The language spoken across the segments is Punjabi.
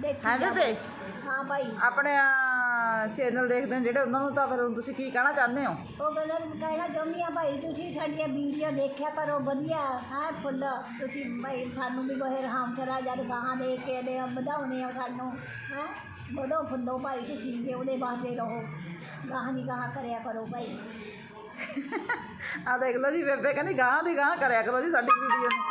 ਦੇਖੀ ਹੈ ਬੇਬੇ? ਹਾਂ ਭਾਈ। ਆਪਣੇ ਚੈਨਲ ਦੇਖਦੇ ਨੇ ਜਿਹੜੇ ਉਹਨਾਂ ਨੂੰ ਤਾਂ ਫਿਰ ਤੁਸੀਂ ਕੀ ਕਹਿਣਾ ਚਾਹੁੰਦੇ ਹੋ? ਉਹ ਕਹਿੰਦਾ ਕਹਿਣਾ ਚਾਹੁੰਦੀ ਆ ਭਾਈ ਤੁਸੀਂ ਸਾਡੀਆਂ ਵੀਡੀਓ ਦੇਖਿਆ ਕਰੋ ਵਧੀਆ ਹੈ ਫੁੱਲ। ਤੁਸੀਂ ਭਾਈ ਸਾਨੂੰ ਵੀ ਬਹਿ ਰਹਾਮ ਕਰਾ ਜਦ ਗਾਹਾਂ ਦੇ ਕੇ ਦੇ ਵਧਾਉਣੇ ਆ ਸਾਨੂੰ ਹੈ? ਵਧੋ ਫੁੱਲੋ ਭਾਈ ਤੁਸੀਂ ਜੇ ਉਹਦੇ ਵਾਸਤੇ ਰਹੋ। ਗਾਹਾਂ ਦੀ ਗਾਹਾਂ ਕਰਿਆ ਕਰੋ ਭਾਈ। ਆ ਦੇਖ ਲਓ ਜੀ ਬੇਬੇ ਕਹਿੰਦੀ ਗਾਂ ਦੀ ਗਾਂ ਕਰਿਆ ਕਰੋ ਜੀ ਸਾਡੀ ਵੀਡੀਓ ਨੂੰ।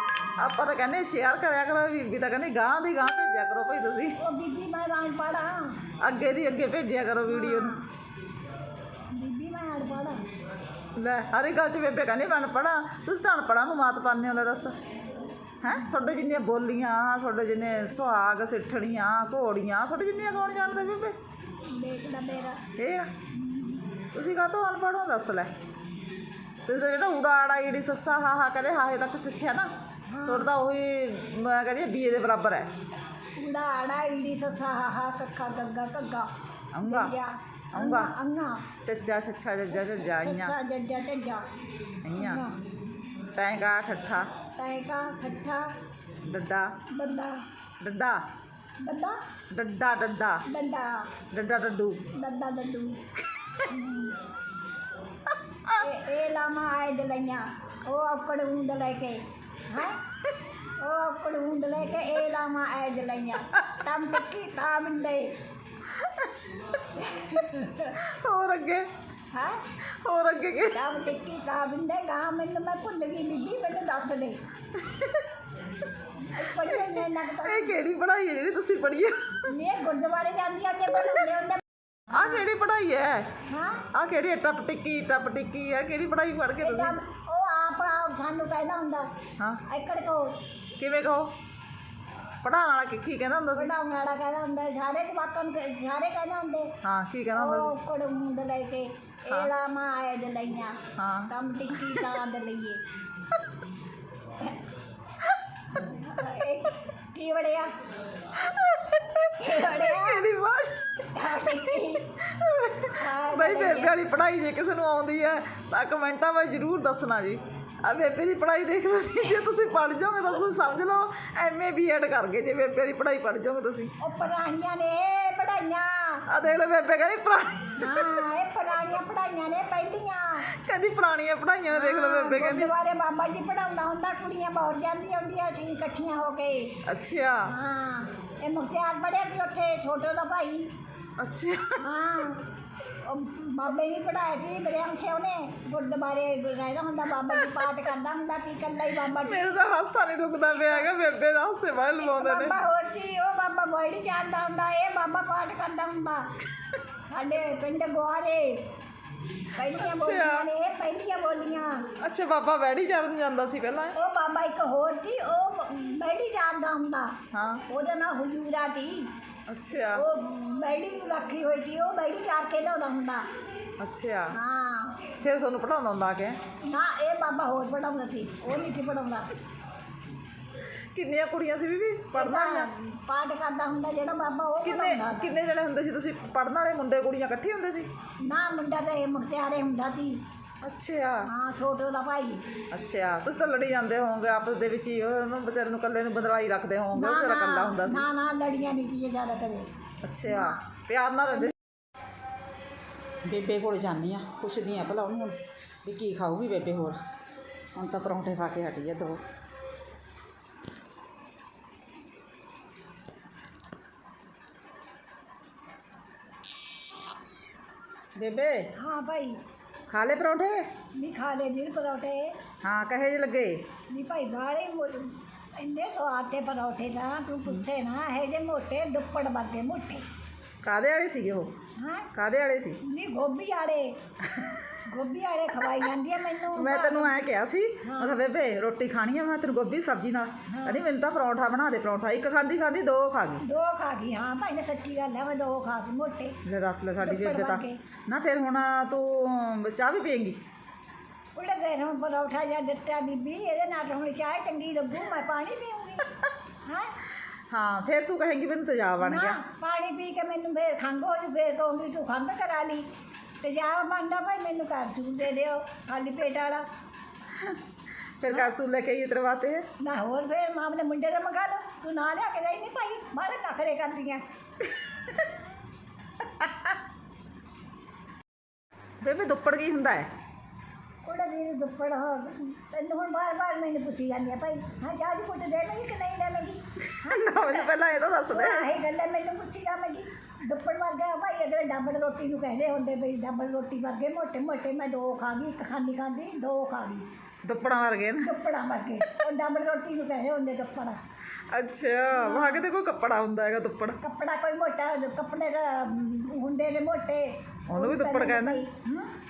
ਆਪਾਂ ਤਾਂ ਕਹਿੰਦੇ ਸ਼ੇਅਰ ਕਰਿਆ ਕਰੋ ਬੀਬੀ ਤਾਂ ਕਹਿੰਦੀ ਗਾਂ ਦੀ ਗਾਂ ਭੇਜਿਆ ਕਰੋ ਭਾਈ ਤੁਸੀਂ। ਉਹ ਬੀਬੀ ਮੈਂ ਅਨਪੜ੍ਹ ਅੱਗੇ ਦੀ ਅੱਗੇ ਭੇਜਿਆ ਕਰੋ ਵੀਡੀਓ ਨੂੰ। ਬੀਬੀ ਮੈਂ ਅਨਪੜ੍ਹ ਲੈ ਹਰ ਇੱਕ ਗੱਲ 'ਚ ਬੇਬੇ ਕਹਿੰਦੀ ਮੈਂ ਪੜਾ ਤੁਸੀਂ ਤਾਂ ਅਨਪੜ੍ਹਾਂ ਨੂੰ ਮਾਤ ਪਾਉਂਦੇ ਹੋ ਲੈ ਦੱਸ। ਹੈ? ਤੁਹਾਡੇ ਜਿੰਨੀਆਂ ਬੋਲੀਆਂ ਤੁਹਾਡੇ ਜਿੰਨੇ ਸੁਹਾਗ ਸਿੱਠਣੀਆਂ ਘੋੜੀਆਂ ਤੁਹਾਡੇ ਜਿੰਨੀਆਂ ਕੌਣ ਜਾਣਦਾ ਬੇਬੇ? ਦੇਖ ਲੈ ਮੇਰਾ। ਇਹ। ਤੁਸੀਂ ਕਾਹਤੋਂ ਅਨਪੜ੍ਹ ਹੋ ਦੱਸ ਲੈ। ਤੁਸੀਂ ਤਾਂ ਜਿਹੜਾ ਆੜਾ ਈੜੀ ਸੱਸਾ ਹਾ ਹਾ ਕਰੇ ਹਾਏ ਤੱਕ ਸਿੱਖਿਆ ਨਾ ਤੁਹਾਡਾ ਤਾਂ ਉਹੀ ਮੈਂ ਕਹਿੰਦੀ ਬੀਏ ਦੇ ਬਰਾਬਰ ਹੈ। ਸੱਸਾ ਹਾ ਹਾ ਕੱਖਾ ਗੱਗਾ ਕੱਗਾ ਆਉਂਗਾ ਜੱਜਾ, ਆਉਂਗਾ ਅੰਗਾ ਚੱਚਾ ਛੱਛਾ ਜੱਜਾ ਜੱਜਾ ਆਈਆਂ ਸੱਸਾ ਜੱਜਾ ਜੱਜਾ। ਆਈਆਂ ਟੈਂਗਾ ਠੱਠਾ। ਟੈਕਾ ਠੱਠਾ। ਡੱਡਾ। ਡੰਡਾ। ਡੱਡਾ। ਡੰਡਾ? ਡੱਡਾ ਡੱਡਾ। ਡੰਡਾ। ਡੱਡਾ ਡੱਡੂ। ਡੰਡਾ ਡੰਡੂ। ਇਹ ਇਹ ਲਾਮਾ ਆਏ ਦਲਈਆਂ। ਉਹ ਔਕੜ ਹੁੰਦ ਲੈ ਕੇ। ਹੈ? ਕੇ ਇਹ ਲਾਮਾ ਆਏ ਦਲਈਆਂ ਤਮ ਟਿੱਕੀ ਤਾ ਮਿੰਡੇ। ਹੋਰ ਅੱਗੇ? ਹੈ? ਹੋਰ ਅੱਗੇ ਕੀ? ਤਮ ਟਿੱਕੀ ਤਾ ਮਿੰਡੇ ਗਾ ਮੈਨੂੰ ਮੈਂ ਭੁੱਲ ਗਈ ਬੀਬੀ ਮੈਨੂੰ ਦੱਸ ਦੇ। ਪੜ੍ਹੇ ਨੇ ਨਗਤਾ ਇਹ ਕਿਹੜੀ ਪੜ੍ਹਾਈ ਹੈ ਜਿਹੜੀ ਤੁਸੀਂ ਪੜ੍ਹੀ ਹੈ? ਇਹ ਗੁਰਦੁਆਰੇ ਜਾਂਦੀਆਂ ਤੇ ਬਣਾਉਂਦੇ ਹੁੰਦੇ ਆਹ ਕਿਹੜੀ ਪੜ੍ਹਾਈ ਹੈ? ਹਾਂ? ਆਹ ਕਿਹੜੀ ਹੈ? ਟੱਪ ਟਿੱਕੀ ਟੱਪ ਟਿੱਕੀ ਹੈ। ਕਿਹੜੀ ਪੜ੍ਹਾਈ ਪੜ੍ਹ ਕੇ ਤੁਸੀਂ? ਉਹ ਆਪ ਆਪ ਸਾਨੂੰ ਕਹਿੰਦਾ ਹੁੰਦਾ। ਹਾਂ। ਇੱਕੜ ਕੋ ਕਿਵੇਂ ਕਹੋ? ਪੜ੍ਹਾਉਣ ਵਾਲਾ ਕੀ ਕੀ ਕਹਿੰਦਾ ਹੁੰਦਾ ਸੀ? ਬਣਾਉਣ ਵਾਲਾ ਕਹਿੰਦਾ ਹੁੰਦਾ ਸਾਰੇ ਜਵਾਕਾਂ ਨੂੰ ਕਹਿ- ਸਾਰੇ ਕਹਿੰਦੇ ਹੁੰਦੇ। ਹਾਂ ਕੀ ਕਹਿੰਦਾ ਹੁੰਦਾ ਉਹ ਕੁੜ ਮੁੰਡ ਲੈ ਕੇ ਇਹ ਲਾਮਾ ਆਏ ਦੇ ਲਈਆਂ ਹਾਂ। ਕੰਮ ਟਿੱਕੀ ਤਾਂ ਦੇ ਲਈਏ। ਕੀ ਵੜਿਆ ਕੀ ਵੜਿਆ ਟਿੱਕੀ ਆਹ ਬਈ ਬੇਬੇ ਵਾਲੀ ਪੜ੍ਹਾਈ ਜੇ ਕਿਸੇ ਨੂੰ ਆਉਂਦੀ ਹੈ ਤਾਂ ਕਮੈਂਟਾਂ ਵਿੱਚ ਜ਼ਰੂਰ ਦੱਸਣਾ ਜੀ ਆ ਬੇਬੇ ਦੀ ਪੜ੍ਹਾਈ ਦੇਖ ਲਓ ਜੀ ਜੇ ਤੁਸੀਂ ਪੜ੍ਹ ਜਾਓਗੇ ਤਾਂ ਤੁਸੀਂ ਸਮਝ ਲਓ ਐਮਏ ਬੀਐਡ ਕਰ ਗਏ ਜੇ ਬੇਬੇ ਵਾਲੀ ਪੜ੍ਹਾਈ ਪੜ੍ਹ ਜਾਓਗੇ ਤੁਸੀਂ ਉਹ ਪੁਰਾਣੀਆਂ ਨੇ ਪੜਾਈਆਂ ਆ ਦੇਖ ਲਓ ਬੇਬੇ ਕਹਿੰਦੀ ਪੁਰਾਣੀ ਹਾਂ ਇਹ ਪੁਰਾਣੀਆਂ ਪੜਾਈਆਂ ਨੇ ਪਹਿਲੀਆਂ। ਕਹਿੰਦੀ ਪੁਰਾਣੀਆਂ ਪੜ੍ਹਾਈਆਂ ਨੇ ਦੇਖ ਲਓ ਬੇਬੇ ਕਹਿੰਦੀ। ਗੁਰਦੁਆਰੇ ਬਾਬਾ ਜੀ ਪੜਾਉਂਦਾ ਹੁੰਦਾ ਕੁੜੀਆਂ ਬਹੁਤ ਜਾਂਦੀਆਂ ਹੁੰਦੀਆਂ ਸੀ ਇਕੱਠੀਆਂ ਹੋ ਕੇ। ਅੱਛਾ। ਹਾਂ ਇਹ ਮੁਖਤਿਆਰ ਪੜਿਆ ਸੀ ਉੱਥੇ ਛੋਟੇ ਦਾ ਭਾਈ। ਅੱਛਾ। ਹਾਂ। ਬਾਬੇ ਨੇ ਪੜਾਇਆ ਸੀ ਬਰਿਆਮ ਸੇ ਉਹਨੇ ਗੁਰਦੁਆਰੇ ਰਹਿੰਦਾ ਹੁੰਦਾ ਬਾਬਾ ਜੀ ਪਾਠ ਕਰਦਾ ਹੁੰਦਾ ਸੀ ਇਕੱਲਾ ਹੀ ਬਾਬਾ ਜੀ। ਮੇਰੇ ਤਾਂ ਹਾਸਾ ਨਹੀਂ ਰੁਕਦਾ ਪਿਆ ਹੈਗਾ ਬੇਬੇ ਦਾ ਹਾਸੇ ਵਾਲੇ ਲਵਾਉਂਦੇ ਨੇ। ਬਾਬਾ ਹੋਰ ਸੀ ਉਹ ਬਾਬਾ ਬੋੜੀ ਚਾਹਦਾ ਹੁੰਦਾ ਇਹ ਬਾਬਾ ਪਾਠ ਕਰਦਾ ਹੁੰਦਾ। ਸਾਡੇ ਪਿੰਡ ਗੁਆਰੇ ਪਹਿਲੀਆਂ ਬੋਲੀਆਂ ਨੇ ਇਹ ਪਹਿਲੀਆਂ ਬੋਲੀਆਂ। ਅੱਛਾ ਬਾਬਾ ਵੈੜੀ ਚੜਨ ਜਾਂਦਾ ਸੀ ਪਹਿਲਾਂ। ਉਹ ਬਾਬਾ ਇੱਕ ਹੋਰ ਸੀ ਉਹ ਬੈੜੀ ਜਾਣਦਾ ਹੁੰਦਾ। ਹਾਂ। ਉਹਦਾ ਨਾਂ ਹਜੂਰਾ ਸੀ। ਅੱਛਾ। ਉਹ ਬੈੜੀ ਨੂੰ ਰੱਖੀ ਹੋਈ ਸੀ ਉਹ ਬੈੜੀ ਚਾਰ ਕੇ ਲਿਆਉਂਦਾ ਹੁੰਦਾ। ਅੱਛਾ। ਹਾਂ। ਫਿਰ ਤੁਹਾਨੂੰ ਪੜਾਉਂਦਾ ਹੁੰਦਾ ਕੇ? ਨਾ ਇਹ ਬਾਬਾ ਹੋਰ ਪੜਾਉਂਦਾ ਸੀ ਉਹ ਨਹੀਂ ਸੀ ਪੜਾਉਂਦਾ ਕਿੰਨੀਆਂ ਕੁੜੀਆਂ ਸੀ ਬੀਬੀ? ਪੜਨ ਵਾਲੀਆਂ? ਪਾਠ ਕਰਦਾ ਹੁੰਦਾ ਜਿਹੜਾ ਬਾਬਾ ਉਹ ਕਿੰਨੇ ਕਿੰਨੇ ਜਣੇ ਹੁੰਦੇ ਸੀ ਤੁਸੀਂ? ਪੜਨ ਵਾਲੇ ਮੁੰਡੇ ਕੁੜੀਆਂ ਇਕੱਠੇ ਹੁੰਦੇ ਸੀ? ਨਾ ਮੁੰਡਾ ਤਾਂ ਇਹ ਮੁਖਤਿਆਰੇ ਹੁੰਦਾ ਸੀ। ਅੱਛਾ ਹਾਂ ਛੋਟੇ ਦਾ ਭਾਈ। ਅੱਛਾ ਤੁਸੀਂ ਤਾਂ ਲੜੀ ਜਾਂਦੇ ਹੋਵੋਗੇ ਆਪਸ ਦੇ ਵਿੱਚ ਹੀ ਉਹਨੂੰ ਵਿਚਾਰੇ ਨੂੰ ਇਕੱਲੇ ਨੂੰ ਬਦਲਾਈ ਰੱਖਦੇ ਹੋਵੋਗੇ ਉਹ ਤੇਰਾ ਇਕੱਲਾ ਹੁੰਦਾ ਸੀ। ਨਾ ਨਾ ਲੜੀਆਂ ਨਹੀਂ ਸੀ ਜ਼ਿਆਦਾ ਕਦੇ ਅੱਛਾ ਪਿਆਰ ਨਾਲ ਰਹਿੰਦੇ ਬੇਬੇ ਕੋਲ ਜਾਂਦੀ ਆ ਪੁੱਛਦੀ ਆ ਭਲਾ ਉਹਨੂੰ ਹੁਣ ਵੀ ਕੀ ਖਾਊਗੀ ਬੇਬੇ ਹੋਰ। ਹੁਣ ਤਾਂ ਪਰੌਂਠੇ ਖਾ ਕੇ ਹਟੀ ਆ ਦੋ। ਬੇਬੇ। ਹਾਂ ਭਾਈ। ਖਾ ਲੈ ਪਰੌਂਠੇ? ਨਹੀਂ ਖਾ ਲੈ ਵੀਰ ਪਰੌਠੇ। ਹਾਂ ਕਹੇ ਜੇ ਲੱਗੇ। ਨਹੀਂ ਭਾਈ ਬਾੜੇ ਇੰਨੇ ਸਵਾਦ ਤੇ ਪਰੌਠੇ ਨਾ ਤੂੰ ਪੁੱਛੇ ਨਾ ਇਹ ਜੇ ਮੋਟੇ ਦੁੱਪੜ ਵਰਗੇ ਮੋਟੇ। ਕਾਦੇ ਵਾਲੇ ਸੀਗੇ ਉਹ? ਹਾਂ। ਕਾਦੇ ਵਾਲੇ ਸੀ? ਨਹੀਂ ਗੋਭੀ ਆੜੇ ਗੋਭੀ ਆੜੇ ਖਵਾਈ ਜਾਂਦੀ ਆ ਮੈਨੂੰ ਮੈਂ ਤੈਨੂੰ ਐ ਕਿਹਾ ਸੀ ਮੈਂ ਕਿਹਾ ਬੇਬੇ ਰੋਟੀ ਖਾਣੀ ਆ ਮੈਂ ਕਿਹਾ ਤੈਨੂੰ ਗੋਭੀ ਸਬਜ਼ੀ ਨਾਲ। ਕਹਿੰਦੀ ਮੈਨੂੰ ਤਾਂ ਪਰੌਂਠਾ ਬਣਾ ਦੇ ਪਰੌਂਠਾ ਇੱਕ ਖਾਂਦੀ ਖਾਂਦੀ ਦੋ ਖਾ ਗਈ। ਦੋ ਖਾ ਗਈ ਹਾਂ ਭਾਈ ਨੇ ਸੱਚੀ ਗੱਲ ਹੈ ਮੈਂ ਦੋ ਖਾ ਗਈ ਮੋਟੇ। ਲੈ ਦੱਸ ਲੈ ਸਾਡੀ ਬੇਬੇ ਤਾਂ। ਨਾ ਫਿਰ ਹੁਣ ਤੂੰ ਚਾਹ ਵੀ ਪੀਏਂਗੀ? ਉਹਦੇ ਫੇਰ ਹੁਣ ਪਰੌਠਾ ਜਾਂ ਦਿੱਤਾ ਬੀਬੀ ਇਹਦੇ ਨਾਲ ਹੁਣ ਚਾਹ ਚੰਗੀ ਲੱਗੂ ਮੈਂ ਪਾਣੀ ਪੀਉਂਗੀ ਹਾਂ? ਹਾਂ ਫਿਰ ਤੂੰ ਕਹੇਂਗੀ ਮੈਨੂੰ ਤੇਜ਼ਾਬ ਬਣ ਨਾ ਗਿਆ ਪਾਣੀ ਪੀ ਕੇ ਮੈਨੂੰ ਫੇਰ ਖੰਘ ਹੋ ਜੂ ਫੇਰ ਕਹੂੰਗੀ ਤੂੰ ਖੰਘ ਕਰਾ ਲਈ। ਤੇ ਜਾ ਬਣਦਾ ਭਾਈ ਮੈਨੂੰ ਕੈਪਸੂਲ ਦੇ ਦਿਓ ਖਾਲੀ ਪੇਟ ਵਾਲਾ। ਫਿਰ ਕੈਪਸੂਲ ਲੈ ਕੇ ਆਈਏ ਤੇਰੇ ਵਾਸਤੇ? ਨਾ ਹੋਰ ਫੇਰ ਮਾਂ ਦੇ ਮੁੰਡੇ ਦਾ ਮੰਗਾ ਲਓ ਤੂੰ ਨਾ ਲਿਆ ਕੇ ਦੇਈ ਨਹੀਂ ਭਾਈ ਬਾਹਲੇ ਨਖਰੇ ਕਰਦੀਆਂ। ਬੇਬੇ ਦੁੱਪੜ ਕੀ ਹੁੰਦਾ ਹੈ? ਕੁੜੇ ਦੀ ਦੁੱਪੜ ਹੋ ਤੈਨੂੰ ਹੁਣ ਬਾਰ ਬਾਰ ਮੈਨੂੰ ਪੁੱਛੀ ਜਾਂਦੀ ਆ ਭਾਈ ਹਾਂ ਚਾਹ ਦੀ ਕੁੱਟ ਦੇਵੇਂਗੀ ਕਿ ਨਹੀਂ ਦੇਵੇਂਗੀ ਨਾ ਮੈਨੂੰ ਪਹਿਲਾਂ ਇਹ ਤਾਂ ਦੱਸ ਦੇ। ਆਹੀ ਗੱਲ ਹੈ ਮੈਨੂੰ ਪੁੱਛੀ ਜਾਵੇਂਗੀ। ਦੁੱਪੜ ਵਰਗਾ ਭਾਈ ਅਗਲੇ ਡਬਲ ਰੋਟੀ ਨੂੰ ਕਹਿੰਦੇ ਹੁੰਦੇ ਬਈ ਡਬਲ ਰੋਟੀ ਵਰਗੇ ਮੋਟੇ ਮੋਟੇ ਮੈਂ ਦੋ ਖਾ ਗਈ ਇੱਕ ਖਾਂਦੀ ਖਾਂਦੀ ਦੋ ਖਾ ਗਈ। ਦੁੱਪੜਾਂ ਵਰਗੇ ਨੇ? ਦੁੱਪੜਾਂ ਵਰਗੇ। ਉਹ ਡਬਲ ਰੋਟੀ ਨੂੰ ਕਹਿੰਦੇ ਹੁੰਦੇ ਦੁੱਪੜ ਅੱਛਾ ਵਾਹ ਕਿਤੇ ਕੋਈ ਕੱਪੜਾ ਹੁੰਦਾ ਹੈਗਾ ਦੁੱਪੜ ਕੱਪੜਾ ਕੋਈ ਮੋਟਾ ਕੱਪੜੇ ਦਾ ਹੁੰਦੇ ਨੇ ਮੋਟੇ। ਉਹਨੂੰ ਵੀ ਦੁੱਪੜ ਕਹਿੰਦੇ?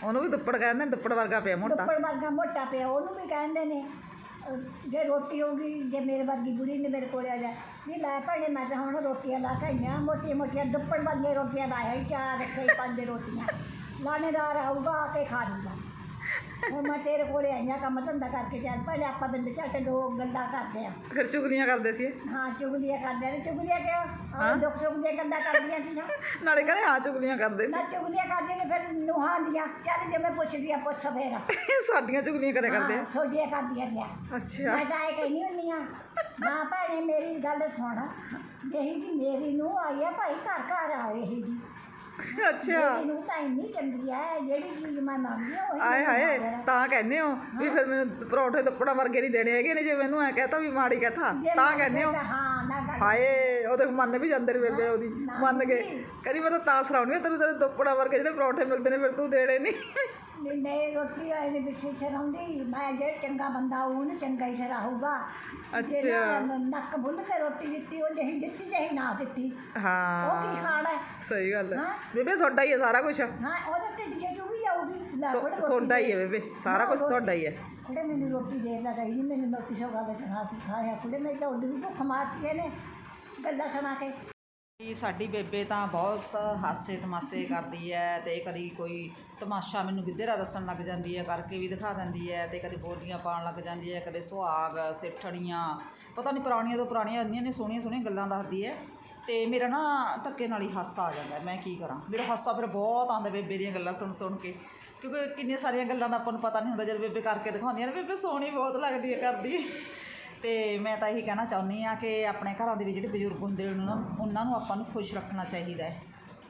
ਉਹਨੂੰ ਵੀ ਦੁੱਪੜ ਕਹਿੰਦੇ ਦੁੱਪੜ ਵਰਗਾ ਪਿਆ ਮੋਟਾ। ਦੁੱਪੜ ਵਰਗਾ ਮੋਟਾ ਪਿਆ ਉਹਨੂੰ ਵੀ ਕਹਿੰਦੇ ਨੇ। ਜੇ ਰੋਟੀ ਹੋਊਗੀ, ਜੇ ਮੇਰੇ ਵਰਗੀ ਬੁੜੀ ਨੇ ਮੇਰੇ ਕੋਲ ਆ ਜਾ। ਨਹੀਂ, ਲੈ ਭੈਣੇ, ਮੈਂ ਤਾਂ ਹੁਣ ਰੋਟੀਆਂ ਲਾ ਕੇ ਮੋਟੀਆਂ ਮੋਟੀਆਂ ਦੁੱਪੜ ਵਰਗੀਆਂ ਰੋਟੀਆਂ ਲਾਇਆ ਹੀ, ਚਾਰ ਰੱਖੇ ਪੰਜ ਰੋਟੀਆਂ। ਲਾਣੇਦਾਰ ਆਊਗਾ, ਆ ਕੇ ਖਾ ਲੂਗਾ ਹੁਣ ਮੈਂ ਤੇਰੇ ਕੋਲੇ ਆਈਆਂ ਕੰਮ ਧੰਦਾ ਕਰਕੇ ਚੱਲ ਭੈਣੇ ਆਪਾਂ ਬਿੰਦ ਝੱਟ ਦੋ ਗੱਲਾਂ ਕਰਦੇ ਆ ਫਿਰ ਚੁਗਲੀਆਂ ਕਰਦੇ ਸੀ ਇਹ। ਹਾਂ ਚੁਗਲੀਆਂ ਕਰਦੇ ਨੇ ਚੁਗਲੀਆਂ ਕਿਉਂ? ਆਹ ਦੁੱਖ ਸੁੱਖ ਦੀਆਂ ਗੱਲਾਂ ਕਰਦੀਆਂ ਸੀ ਨਾ। ਨਾਲੇ ਕਹਿੰਦੇ ਹਾਂ ਚੁਗਲੀਆਂ ਕਰਦੇ ਨਾ ਚੁਗਲੀਆਂ ਕਰਦੀਆਂ ਨੇ ਫਿਰ ਨੂੰਹਾਂ ਦੀਆਂ। ਚੱਲ ਜੇ ਮੈਂ ਪੁੱਛਦੀ ਆ ਪੁੱਛ ਫੇਰ। ਸੀ ਸਾਡੀਆਂ ਚੁਗਲੀਆਂ ਕਰਿਆ ਕਰਦੇ ਹਾਂ, ਤੁਹਾਡੀਆਂ ਕਰਦੀਆਂ ਨੇ। ਅੱਛਾ। ਮੈਂ ਤਾਂ ਇਹ ਕਹਿੰਦੀ ਹੁੰਦੀ ਆ ਨਾ ਭੈਣੇ ਮੇਰੀ ਗੱਲ ਸੁਣ। ਜਿਹੀ ਜੀ ਮੇਰੀ ਨੂੰ ਆਈ ਆ ਭਾਈ ਘਰ ਘਰ ਆਵੇ ਇਹੀ ਜੀ। ਅੱਛਾ ਮੇਰੀ ਨੂੰ ਤਾਂ ਇੰਨੀ ਚੰਗੀ ਆ ਜਿਹੜੀ ਚੀਜ਼ ਮੈਂ ਮੰਗਦੀ ਆ ਉਹੀ ਆਏ ਮੈਨੂੰ ਹਾਏ। ਤਾਂ ਕਹਿੰਦੇ ਹੋ ਵੀ ਫਿਰ ਮੈਨੂੰ ਪਰੌਂਠੇ ਦੁੱਪੜਾਂ ਵਰਗੇ ਨਹੀਂ ਦੇਣੇ ਹੈਗੇ ਨੇ ਜੇ ਮੈਨੂੰ ਐ ਕਹਤਾ ਵੀ ਮਾੜੀ ਕਥਾ ਤਾਂ ਕਹਿੰਦੇ ਹੋ। ਹਾਂ ਨਾ ਹਾਏ ਮੰਨ ਵੀ ਜਾਂਦੇ ਨੇ ਬੇਬੇ ਉਹਦੀ ਨਾ ਮੰਨ ਗਏ। ਕਹਿੰਦੀ ਮੈਂ ਤਾਂ ਤਾਂ ਸਰਾਉਣੀ ਤੈਨੂੰ ਤੇਰੇ ਦੁੱਪੜਾਂ ਵਰਗੇ ਜਿਹੜੇ ਪਰੌਂਠੇ ਮਿਲਦੇ ਨੇ ਫਿਰ ਤੂੰ ਦੇਣੇ ਨਹੀਂ। ਨਹੀਂ ਰੋਟੀ ਆਏ ਨੇ ਵਿੱਚ ਸਿਰਾਉਂਦੀ ਮੈਂ ਜੇ ਚੰਗਾ ਬੰਦਾ ਉਹਨੂੰ ਚੰਗਾ ਹੀ ਸਰਾਹੂਗਾ ਅੱਛਾ। ਨੱਕ ਬੁੱਲ ਕੇ ਰੋਟੀ ਦਿੱਤੀ ਉਹ ਜਿਹੀ ਦਿੱਤੀ ਜਿਹੀ ਨਾ ਦਿੱਤੀ। ਉਹ ਕੀ ਹਾਂ ਖਾਣਾ ਹੈ? ਸਹੀ ਗੱਲ ਹੈ। ਹਾਂ। ਬੇਬੇ ਤੁਹਾਡਾ ਹੀ ਹੈ ਸਾਰਾ ਕੁਝ ਹਾਂ ਉਹਦੇ ਢਿੱਡ 'ਚ ਚੁਗੀ ਜਾਊਗੀ ਲੈ ਫੜ ਰੋਟੀ ਤੁਹਾਡਾ ਹੀ। ਹੈ ਬੇਬੇ ਸਾਰਾ ਕੁਝ ਤੁਹਾਡਾ ਹੀ ਹੈ। ਕੁੜੇ ਮੈਨੂੰ ਰੋਟੀ ਦੇ ਲਾ ਗਈ ਨਹੀਂ ਮੈਨੂੰ ਰੋਟੀ ਸੋ ਗੱਲ ਸੁਣਾ ਕੇ ਖਾਇਆ ਕੁੜੇ ਮੈਂ ਤਾਂ ਉਹਦੀ ਵੀ ਭੁੱਖ ਮਾਰਤੀ ਇਹਨੇ ਗੱਲਾਂ ਸੁਣਾ ਕੇ। ਕਿ ਸਾਡੀ ਬੇਬੇ ਤਾਂ ਬਹੁਤ ਹਾਸੇ ਤਮਾਸੇ ਕਰਦੀ ਹੈ ਤੇ ਕਦੀ ਕੋਈ ਤਮਾਸ਼ਾ ਮੈਨੂੰ ਗਿੱਧੇਰਾ ਦੱਸਣ ਲੱਗ ਜਾਂਦੀ ਹੈ, ਕਰਕੇ ਵੀ ਦਿਖਾ ਦਿੰਦੀ ਹੈ ਤੇ ਕਦੇ ਬੋਲੀਆਂ ਪਾਉਣ ਲੱਗ ਜਾਂਦੀ ਹੈ, ਕਦੇ ਸੁਹਾਗ, ਸਿੱਠਣੀਆਂ, ਪਤਾ ਨਹੀਂ ਪੁਰਾਣੀਆਂ ਤੋਂ ਪੁਰਾਣੀਆਂ, ਇੰਨੀਆਂ ਨੇ ਸੋਹਣੀਆਂ ਸੋਹਣੀਆਂ ਗੱਲਾਂ ਦੱਸਦੀ ਹੈ ਤੇ ਮੇਰਾ ਨਾ ਧੱਕੇ ਨਾਲ ਹੀ ਹਾਸਾ ਆ ਜਾਂਦਾ ਮੈਂ ਕੀ ਕਰਾਂ? ਮੇਰਾ ਹਾਸਾ ਫਿਰ ਬਹੁਤ ਆਉਂਦਾ ਬੇਬੇ ਦੀਆਂ ਗੱਲਾਂ ਸੁਣ ਸੁਣ ਕੇ, ਕਿਉਂਕਿ ਕਿੰਨੀਆਂ ਸਾਰੀਆਂ ਗੱਲਾਂ ਦਾ ਆਪਾਂ ਨੂੰ ਪਤਾ ਨਹੀਂ ਹੁੰਦਾ, ਜਦ ਬੇਬੇ ਕਰਕੇ ਦਿਖਾਉਂਦੀਆਂ ਨੇ, ਬੇਬੇ ਸੋਹਣੀ ਬਹੁਤ ਲੱਗਦੀ ਹੈ, ਕਰਦੀ ਤੇ ਮੈਂ ਤਾਂ ਇਹੀ ਕਹਿਣਾ ਚਾਹੁੰਦੀ ਆ ਕਿ ਆਪਣੇ ਘਰਾਂ ਦੇ ਵਿੱਚ ਜਿਹੜੇ ਬਜ਼ੁਰਗ ਹੁੰਦੇ ਨੇ, ਉਹਨਾਂ ਉਹਨਾਂ ਨੂੰ ਆਪਾਂ ਨੂੰ ਖੁਸ਼ ਰੱਖਣਾ ਚਾਹੀਦਾ ਹੈ।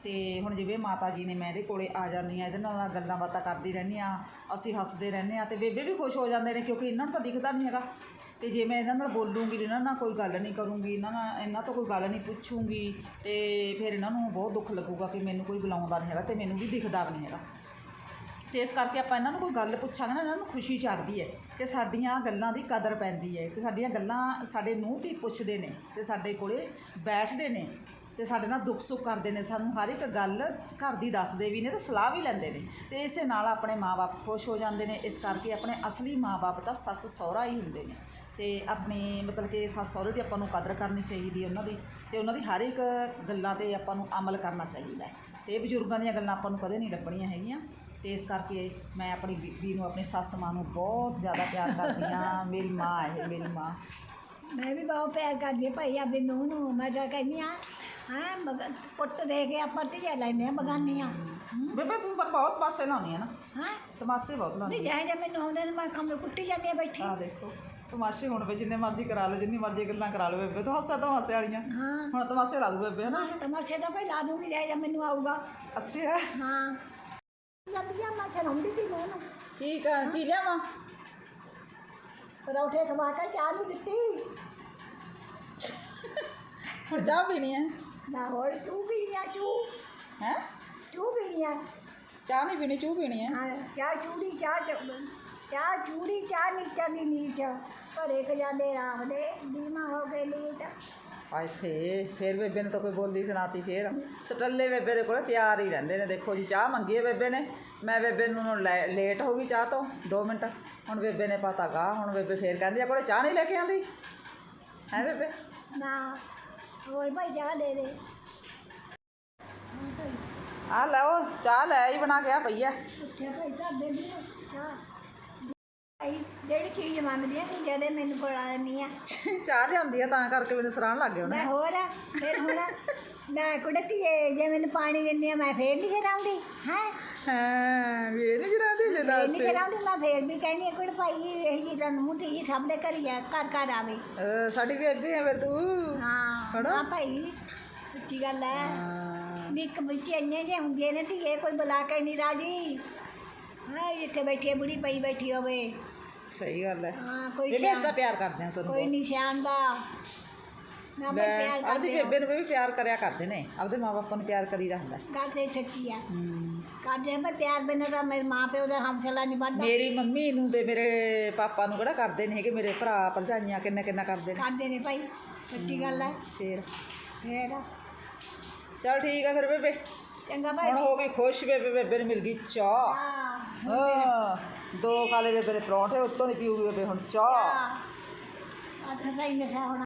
ਤੇ ਹੁਣ ਜਿਵੇਂ ਮਾਤਾ ਜੀ ਨੇ ਮੈਂ ਇਹਦੇ ਕੋਲੇ ਆ ਜਾਂਦੀ ਆ ਇਹਦੇ ਨਾਲ ਗੱਲਾਂ ਬਾਤਾਂ ਕਰਦੀ ਰਹਿੰਦੀ ਆ ਅਸੀਂ ਹੱਸਦੇ ਰਹਿੰਦੇ ਆ ਤੇ ਬੇਬੇ ਵੀ ਖੁਸ਼ ਹੋ ਜਾਂਦੇ ਨੇ ਕਿਉਂਕਿ ਇਹਨਾਂ ਨੂੰ ਤਾਂ ਦਿਖਦਾ ਨਹੀਂ ਹੈਗਾ। ਤੇ ਜੇ ਮੈਂ ਇਹਨਾਂ ਨਾਲ ਬੋਲੂੰਗੀ, ਇਹਨਾਂ ਨਾਲ ਕੋਈ ਗੱਲ ਨਹੀਂ ਕਰੂੰਗੀ, ਇਹਨਾਂ ਨਾਲ ਇਹਨਾਂ ਤੋਂ ਕੋਈ ਗੱਲ ਨਹੀਂ ਪੁੱਛੂੰਗੀ ਤੇ ਫਿਰ ਇਹਨਾਂ ਨੂੰ ਬਹੁਤ ਦੁੱਖ ਲੱਗੂਗਾ ਕਿ ਮੈਨੂੰ ਕੋਈ ਬੁਲਾਉਂਦਾ ਨਹੀਂ ਹੈਗਾ ਤੇ ਮੈਨੂੰ ਵੀ ਦਿਖਦਾ ਵੀ ਨਹੀਂ ਹੈਗਾ। ਤੇ ਇਸ ਕਰਕੇ ਆਪਾਂ ਇਹਨਾਂ ਨੂੰ ਕੋਈ ਗੱਲ ਪੁੱਛਾਂਗੇ ਨਾ, ਇਹਨਾਂ ਨੂੰ ਖੁਸ਼ੀ ਚੜ੍ਹਦੀ ਹੈ ਕਿ ਸਾਡੀਆਂ ਗੱਲਾਂ ਦੀ ਕਦਰ ਪੈਂਦੀ ਹੈ, ਕਿ ਸਾਡੀਆਂ ਗੱਲਾਂ ਸਾਡੇ ਨੂੰਹ ਧੀ ਪੁੱਛਦੇ ਨੇ ਤੇ ਸਾਡੇ ਕੋਲੇ ਬੈਠਦੇ ਨੇ ਤੇ ਸਾਡੇ ਨਾਲ ਦੁੱਖ ਸੁੱਖ ਕਰਦੇ ਨੇ। ਸਾਨੂੰ ਹਰ ਇੱਕ ਗੱਲ ਘਰ ਦੀ ਦੱਸਦੇ ਵੀ ਨੇ ਤੇ ਸਲਾਹ ਵੀ ਲੈਂਦੇ ਨੇ ਤੇ ਇਸੇ ਨਾਲ ਆਪਣੇ ਮਾਪੇ ਖੁਸ਼ ਹੋ ਜਾਂਦੇ ਨੇ। ਇਸ ਕਰਕੇ ਆਪਣੇ ਅਸਲੀ ਮਾਪੇ ਤਾਂ ਸੱਸ ਸਹੁਰਾ ਹੀ ਹੁੰਦੇ ਨੇ ਤੇ ਆਪਣੇ ਮਤਲਬ ਕਿ ਸੱਸ ਸਹੁਰੇ ਦੀ ਆਪਾਂ ਨੂੰ ਕਦਰ ਕਰਨੀ ਚਾਹੀਦੀ ਹੈ ਉਹਨਾਂ ਦੀ ਤੇ ਉਹਨਾਂ ਦੀ ਹਰ ਇੱਕ ਗੱਲਾਂ ਤੇ ਆਪਾਂ ਨੂੰ ਅਮਲ ਕਰਨਾ ਚਾਹੀਦਾ ਹੈ। ਤੇ ਬਜ਼ੁਰਗਾਂ ਦੀਆਂ ਗੱਲਾਂ ਆਪਾਂ ਨੂੰ ਕਦੇ ਨਹੀਂ ਲੱਭਣੀਆਂ ਹੈਗੀਆਂ। ਤੇ ਇਸ ਕਰਕੇ ਮੈਂ ਆਪਣੀ ਬੀਬੀ ਨੂੰ ਆਪਣੀ ਸੱਸ ਮਾਂ ਨੂੰ ਬਹੁਤ ਜ਼ਿਆਦਾ ਪਿਆਰ ਕਰਦੀ ਹਾਂ। ਮੇਰੀ ਮਾਂ ਹੈ ਮੇਰੀ ਮਾਂ। ਮੈਂ ਵੀ ਬਹੁਤ ਪਿਆਰ ਕਰਦੀ ਹਾਂ ਭਾਈ ਆਪਣੀ ਨੂੰਹ ਨੂੰ ਮੈਂ ਤਾਂ ਕਹਿੰਦੀ ਆ ਹਾਂ ਮਗ ਪੁੱਤ ਦੇ ਕੇ ਆਪਾਂ ਧੀਆ ਲੈਂਦੇ ਆ ਬਗਾਨੀਆਂ ਬੇਬੇ ਤੂੰ ਤਾਂ ਬਹੁਤ ਪਾਸੇ ਲਾਉਣੀ ਹੈ ਨਾ। ਹਾਂ? ਤਮਾਸ਼ੇ ਬਹੁਤ ਲਾਉਣੀ ਨਹੀਂ ਜਿਹੇ ਜਿਹੇ ਮੈਨੂੰ ਆਉਂਦੇ ਨੇ ਮੈਂ ਕੰਮ ਕੁੱਟੀ ਜਾਂਦੀ ਆ ਬੈਠੀ। ਆ ਦੇਖੋ ਤਮਾਸ਼ੇ ਹੁਣ ਵੀ ਜਿੰਨੇ ਮਰਜ਼ੀ ਕਰਾ ਲਓ ਜਿੰਨੀ ਮਰਜ਼ੀ ਗੱਲਾਂ ਕਰਾ ਲਓ ਬੇਬੇ ਤੂੰ ਹਾਸਾ ਤਾਂ ਹਾਸੇ ਵਾਲੀਆਂ। ਹਾਂ। ਹੁਣ ਤਮਾਸ਼ੇ ਲਾ ਦੂ ਬੇਬੇ ਹਨਾ ਹਾਂ ਤਮਾਸ਼ੇ ਦਾ ਭਾਈ ਲਾ ਦੂੰਗੀ ਜਿਹੇ ਜਿਹਾ ਮੈਨੂੰ ਆਊਗਾ। ਅੱਛਾ ਹਾਂ। ਜਾਂਦੀ ਆ ਮੈਂ ਚਲਾਉਂਦੀ ਸੀ ਨੂੰਹ ਨੂੰ। ਕੀ ਕਰ ਕੀ ਲਿਆਵਾਂ? ਪਰੌਠੇ ਖਵਾ ਕੇ ਚਾਹ ਨਹੀਂ ਦਿੱਤੀ। ਹੁਣ ਚਾਹ ਪੀਣੀ ਹੈ? ਨਾ ਹੋਰ ਚੂ ਪੀਣੀਆਂ ਚੂ ਹੈ? ਚੂ ਪੀਣੀਆਂ ਚਾਹ ਨਹੀਂ ਪੀਣੀ ਚੂਹ ਪੀਣੀ ਹੈ? ਹਾਂ ਚਾਹ ਚੂੜੀ ਚਾਹ ਚ- ਚਾਹ ਚੂੜੀ ਚਾਹ ਨੀਚਾ ਦੀ ਨੀਚ। ਭਰੇ ਜਾਂਦੇ ਰਾਮ ਦੇ ਬੀਮਾ ਹੋ ਲੀਟ ਆ ਇੱਥੇ ਫੇਰ ਬੇਬੇ ਨੇ ਤਾਂ ਕੋਈ ਬੋਲੀ ਸੁਣਾਤੀ ਫੇਰ। ਸਟੱਲੇ ਬੇਬੇ ਦੇ ਕੋਲ ਤਿਆਰ ਹੀ ਰਹਿੰਦੇ ਨੇ। ਦੇਖੋ ਜੀ ਚਾਹ ਮੰਗੀ ਹੈ ਬੇਬੇ ਨੇ। ਮੈਂ ਬੇਬੇ ਨੂੰ ਲੈ- ਲੇਟ ਹੋ ਗਈ ਚਾਹ ਤੋਂ 2 ਮਿੰਟ। ਹੁਣ ਬੇਬੇ ਨੇ ਪਤਾ ਗਾ ਹੁਣ ਬੇਬੇ ਫੇਰ ਕਹਿੰਦੀ ਆ ਕੋਲੇ ਚਾਹ ਨਹੀਂ ਲੈ ਕੇ ਆਂਦੀ? ਹੈ ਬੇਬੇ? ਨਾ। ਹੋਰ ਭਾਈ ਚਾਹ ਦੇ ਦੇ। ਆ ਲਓ ਚਾਹ ਲੈ ਹੀ ਬਣਾ ਕੇ ਆ ਪਈ ਆ। ਉੱਠਿਆ ਭਾਈ ਤਾਂ ਦੇ। ਦੇ ਚਾਹ ਭਾਈ ਜਿਹੜੀ ਚੀਜ਼ ਮੰਗਦੀ ਆ ਤੂੰ ਜਦੇ ਮੈਨੂੰ ਫੜਾ ਦਿੰਦੀ ਆ। ਚਾਹ ਲਿਆਂਦੀ ਆ ਤਾਂ ਕਰਕੇ ਮੈਨੂੰ ਸਰਾਣ ਲੱਗ ਗਿਆ ਉਹਨੇ। ਮੈਂ ਹੋਰ ਆ, ਫਿਰ ਹੁਣ ਮੈਂ ਕੁੜਤੀ ਜੇ ਮੈਨੂੰ ਪਾਣੀ ਦਿੰਦੀ ਆ ਮੈਂ ਫੇਰ ਨਹੀਂ ਰਾਉਂਦੀ ਹੈ? ਹਾਂ ਵੀ ਇਹ ਨਹੀਂ ਜਰਾਂਦੀ ਲੈ ਇਹ ਦੱਸ। ਨਹੀਂ ਕਰਾਉਂਦੀ ਮੈਂ ਫੇਰ ਵੀ ਕਹਿੰਦੀ ਕੋਈ ਭਾਈ ਇਹ ਜੀ ਤਾਂ ਮੁੱਠੀ ਜੀ ਸਭ ਦੇ ਘਰੀ ਆ ਘਰ ਘਰ ਆਵੇ। ਅਹ ਸਾਡੀ ਬੇਬੇ ਆ ਫਿਰ ਤੂੰ। ਹਾਂ ਹਨਾ? ਹਾਂ ਭਾਈ ਸੱਚੀ ਗੱਲ ਹੈ ਹਾਂ। ਵੀ ਇੱਕ ਬੱਚੇ ਇੰਨੇ ਜੇ ਹੁੰਦੇ ਨੇ ਧੀਏ ਕੋਈ ਬੁਲਾ ਕੇ ਨਹੀਂ ਰਾਜੀ। ਹਾਂ ਇੱਥੇ ਬੈਠੀ ਹੈ, ਬੁੜੀ ਪਈ ਬੈਠੀ ਹੋਵੇ। ਸਹੀ ਗੱਲ ਹੈ। ਹਾਂ ਕੋਈ ਬੇਬੇ ਦਾ ਪਿਆਰ ਕਰਦੇ ਆ ਸਾਨੂੰ ਕੋਈ ਨਿਸ਼ਾਨ ਦਾ। ਨਾ ਮੈਂ ਪਿਆਰ ਆਪਦੀ ਕਰਦੇ ਬੇਬੇ ਨੂੰ ਵੀ ਪਿਆਰ ਕਰਿਆ ਕਰਦੇ ਨੇ। ਆਪਦੇ ਮਾਪੇ ਨੂੰ ਪਿਆਰ ਕਰੀਦਾ ਹੁੰਦਾ। ਗੱਲ ਤੇ ਸੱਚੀ ਆ। ਹੂੰ। ਕਰਦੇ ਮੈਂ ਪਿਆਰ ਬਿਨਾਂ ਤਾਂ ਮੇਰੇ ਮਾਂ ਪਿਓ ਦਾ ਹਮਸਲਾ ਨਹੀਂ ਵੱਧਦਾ। ਮੇਰੀ ਮੰਮੀ ਨੂੰ ਤੇ ਮੇਰੇ ਪਾਪਾ ਨੂੰ ਕਿਹੜਾ ਕਰਦੇ ਨੇ ਹੈਗੇ? ਮੇਰੇ ਭਰਾ ਭਰਜਾਈਆਂ ਕਿੰਨਾ ਕਿੰਨਾ ਕਰਦੇ ਨੇ। ਕਰਦੇ ਨੇ ਭਾਈ ਸੱਚੀ ਗੱਲ ਹੈ। ਫੇਰ। ਫੇਰ। ਚਲ ਠੀਕ ਆ ਫਿਰ ਬੇਬੇ। ਚੰਗਾ ਭਾਈ ਹੁਣ ਹੋ ਗਈ ਖੁਸ਼ ਬੇਬੇ ਬੇਬੇ ਨੂੰ ਮਿਲ ਗਈ ਚਾਹ। ਹਾਂ। ਹਾਂ ਦੋ ਕਾਲੇ ਬੇਬੇ ਦੇ ਪਰੌਂਠੇ ਉੱਤੋਂ ਦੀ ਪੀਊਗੀ ਬੇਬੇ ਹੁਣ ਚਾਹ। ਤਾਂ ਸਹੀ ਨਸ਼ਾ ਹੋਣਾ।